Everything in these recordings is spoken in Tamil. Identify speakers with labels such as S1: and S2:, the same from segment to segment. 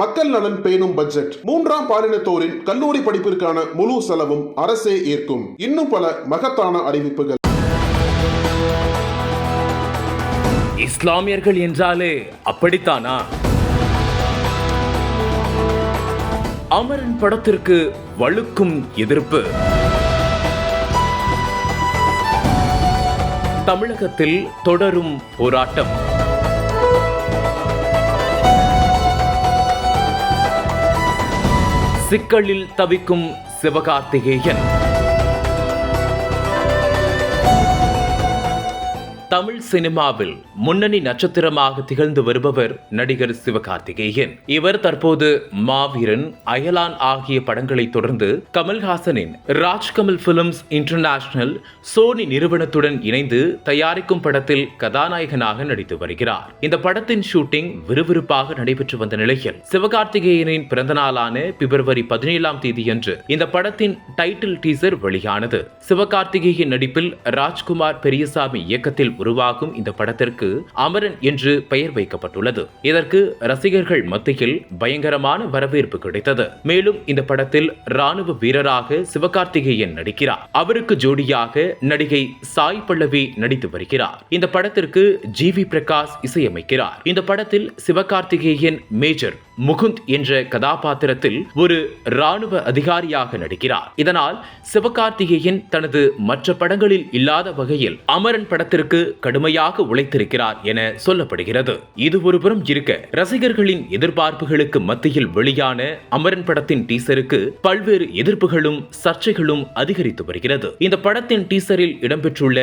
S1: மக்கள் நலன் பேணும் பட்ஜெட். மூன்றாம் பாலினத்தோரின் கல்லூரி படிப்பிற்கான முழு செலவும் அரசே ஏற்கும். இன்னும் பல மகத்தான அறிவிப்புகள்.
S2: இஸ்லாமியர்கள் என்றாலே அப்படித்தானா? அமரன் படத்திற்கு வழுக்கும் எதிர்ப்பு. தமிழகத்தில் தொடரும் போராட்டம். சிக்கலில் தவிக்கும் சிவகார்த்திகேயன். தமிழ் சினிமாவில் முன்னணி நட்சத்திரமாக திகழ்ந்து வருபவர் நடிகர் சிவகார்த்திகேயன். இவர் தற்போது மாவீரன் அயலான் ஆகிய படங்களை தொடர்ந்து கமல்ஹாசனின் ராஜ்கமல் பிலிம்ஸ் இன்டர்நேஷனல் சோனி நிறுவனத்துடன் இணைந்து தயாரிக்கும் படத்தில் கதாநாயகனாக நடித்து வருகிறார். இந்த படத்தின் ஷூட்டிங் விறுவிறுப்பாக நடைபெற்று வந்த நிலையில் சிவகார்த்திகேயனின் பிறந்த நாளான பிப்ரவரி பதினேழாம் தேதியன்று இந்த படத்தின் டைட்டில் டீசர் வெளியானது. சிவகார்த்திகேயன் நடிப்பில் ராஜ்குமார் பெரியசாமி இயக்கத்தில் உருவாகும் இந்த படத்திற்கு அமரன் என்று பெயர் வைக்கப்பட்டுள்ளது. இதற்கு ரசிகர்கள் மத்தியில் பயங்கரமான வரவேற்பு கிடைத்தது. மேலும் இந்த படத்தில் ராணுவ வீரராக சிவகார்த்திகேயன் நடிக்கிறார். அவருக்கு ஜோடியாக நடிகை சாய் பல்லவி நடித்து வருகிறார். இந்த படத்திற்கு ஜி வி பிரகாஷ் இசையமைக்கிறார். இந்த படத்தில் சிவகார்த்திகேயன் மேஜர் முகுந்த் என்ற கதாபாத்திரத்தில் ஒரு ராணுவ அதிகாரியாக நடிக்கிறார். இதனால் சிவகார்த்திகேயன் தனது மற்ற படங்களில் இல்லாத வகையில் அமரன் படத்திற்கு கடுமையாக உழைத்திருக்கிறார் என சொல்லப்படுகிறது. இது ஒருபுறம் இருக்க ரசிகர்களின் எதிர்பார்ப்புகளுக்கு மத்தியில் வெளியான அமரன் படத்தின் டீசருக்கு பல்வேறு எதிர்ப்புகளும் சர்ச்சைகளும் அதிகரித்து வருகிறது. இந்த படத்தின் டீசரில் இடம்பெற்றுள்ள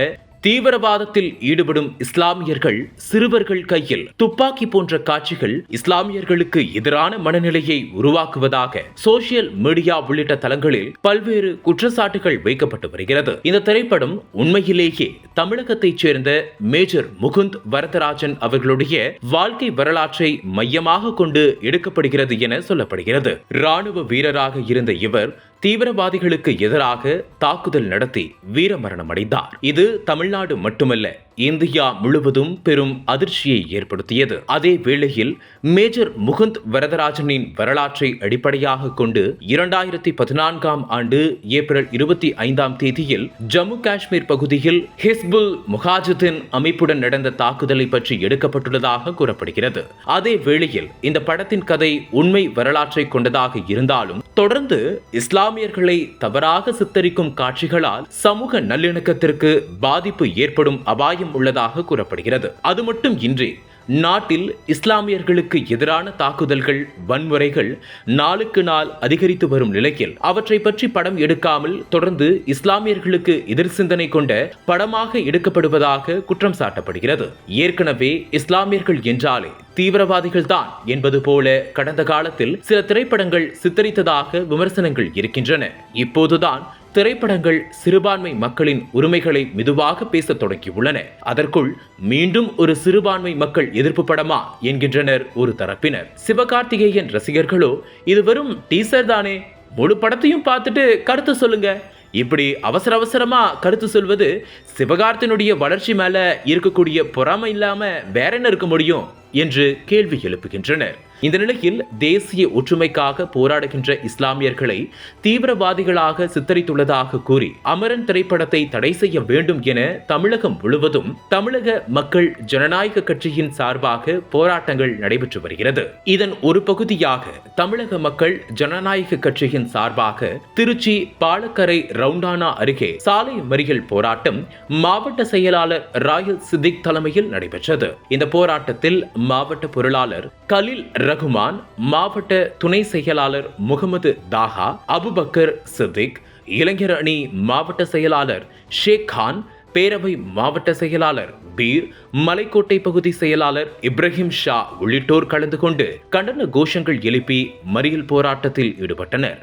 S2: தீவிரவாதத்தில் ஈடுபடும் இஸ்லாமியர்கள் சிறுவர்கள் கையில் துப்பாக்கி போன்ற காட்சிகள் இஸ்லாமியர்களுக்கு எதிரான மனநிலையை உருவாக்குவதாக சோசியல் மீடியா உள்ளிட்ட தளங்களில் பல்வேறு குற்றச்சாட்டுகள் வைக்கப்பட்டு வருகிறது. இந்த திரைப்படம் உண்மையிலேயே தமிழகத்தைச் சேர்ந்த மேஜர் முகுந்த் வரதராஜன் அவர்களுடைய வாழ்க்கை வரலாற்றை மையமாக கொண்டு எடுக்கப்படுகிறது என சொல்லப்படுகிறது. ராணுவ வீரராக இருந்த இவர் தீவிரவாதிகளுக்கு எதிராக தாக்குதல் நடத்தி வீரமரணம் அடைந்தார் இது தமிழ்நாடு மட்டுமல்ல இந்தியா முழுவதும் பெரும் அதிர்ச்சியை ஏற்படுத்தியது. அதே வேளையில் மேஜர் முகுந்த் வரதராஜனின் வரலாற்றை அடிப்படையாக கொண்டு இரண்டாயிரத்தி பதினான்காம் ஆண்டு ஏப்ரல் இருபத்தி ஐந்தாம் தேதியில் ஜம்மு காஷ்மீர் பகுதியில் ஹிஸ்புல் முகாஜுதீன் அமைப்புடன் நடந்த தாக்குதலை பற்றி எடுக்கப்பட்டுள்ளதாக கூறப்படுகிறது. அதே வேளையில் இந்த படத்தின் கதை உண்மை வரலாற்றை கொண்டதாக இருந்தாலும் தொடர்ந்து இஸ்லாமியர்களை தவறாக சித்தரிக்கும் காட்சிகளால் சமூக நல்லிணக்கத்திற்கு பாதிப்பு ஏற்படும் அபாயம் உள்ளதாக கூறப்படுகிறது. அது மட்டும் இன்றி நாட்டில் இஸ்லாமியர்களுக்கு எதிரான தாக்குதல்கள் வன்முறைகள் நாளுக்கு நாள் அதிகரித்து வரும் நிலையில் அவற்றை பற்றி படம் எடுக்காமல் தொடர்ந்து இஸ்லாமியர்களுக்கு எதிர் சிந்தனை கொண்ட படமாக எடுக்கப்படுவதாக குற்றம் சாட்டப்படுகிறது. ஏற்கனவே இஸ்லாமியர்கள் என்றாலே தீவிரவாதிகள் தான் என்பது போல கடந்த காலத்தில் சில திரைப்படங்கள் சித்தரித்ததாக விமர்சனங்கள் இருக்கின்றன. இப்போதுதான் திரைப்படங்கள் சிறுபான்மை மக்களின் உரிமைகளை மெதுவாக பேசத் தொடங்கியுள்ளன. அதற்குள் மீண்டும் ஒரு சிறுபான்மை மக்கள் எதிர்ப்பு படமா என்கின்றனர் ஒரு தரப்பினர். சிவகார்த்திகேயன் ரசிகர்களோ இது வெறும் டீசர் தானே. முழு படத்தையும் பார்த்துட்டு கருத்து சொல்லுங்க. இப்படி அவசர அவசரமா கருத்து சொல்வது சிவகார்த்தினுடைய வளர்ச்சி மேல இருக்கக்கூடிய பொறாமை இல்லாம வேற என்ன இருக்க முடியும்? என்று கேள்வி எழுப்புகின்றனர். இந்த நிலையில் தேசிய ஒற்றுமைக்காக போராடுகின்ற இஸ்லாமியர்களை தீவிரவாதிகளாக சித்தரித்துள்ளதாக கூறி அமரன் திரைப்படத்தை தடை செய்ய வேண்டும் என தமிழகம் முழுவதும் தமிழக மக்கள் ஜனநாயக கட்சியின் சார்பாக போராட்டங்கள் நடைபெற்று வருகிறது. இதன் ஒரு பகுதியாக தமிழக மக்கள் ஜனநாயக கட்சியின் சார்பாக திருச்சி பாலக்கரை ரவுண்டானா அருகே சாலை மறியல் போராட்டம் மாவட்ட செயலாளர் ராயல் சித்திக் தலைமையில் நடைபெற்றது. இந்த போராட்டத்தில் மாவட்ட பொருளாளர் கலில் ரகுமான் மாவட்ட துணை செயலாளர் முகமது தாஹா அபுபக்கர் சித்திக் இளைஞர் அணி மாவட்ட செயலாளர் ஷேக் கான் பேரவை மாவட்ட செயலாளர் பீர் மலைக்கோட்டை பகுதி செயலாளர் இப்ராஹிம் ஷா உள்ளிட்டோர் கலந்து கொண்டு கண்டன கோஷங்கள் எழுப்பி மறியல் போராட்டத்தில் ஈடுபட்டனர்.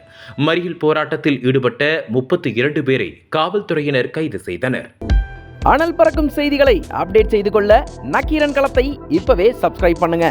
S2: மறியல் போராட்டத்தில் ஈடுபட்ட முப்பத்தி இரண்டு பேரை காவல்துறையினர் கைது செய்தனர்.
S3: அனல் பறக்கும் செய்திகளை அப்டேட் செய்து கொள்ள நக்கீரன் களத்தை இப்பவே சப்ஸ்கிரைப் பண்ணுங்க.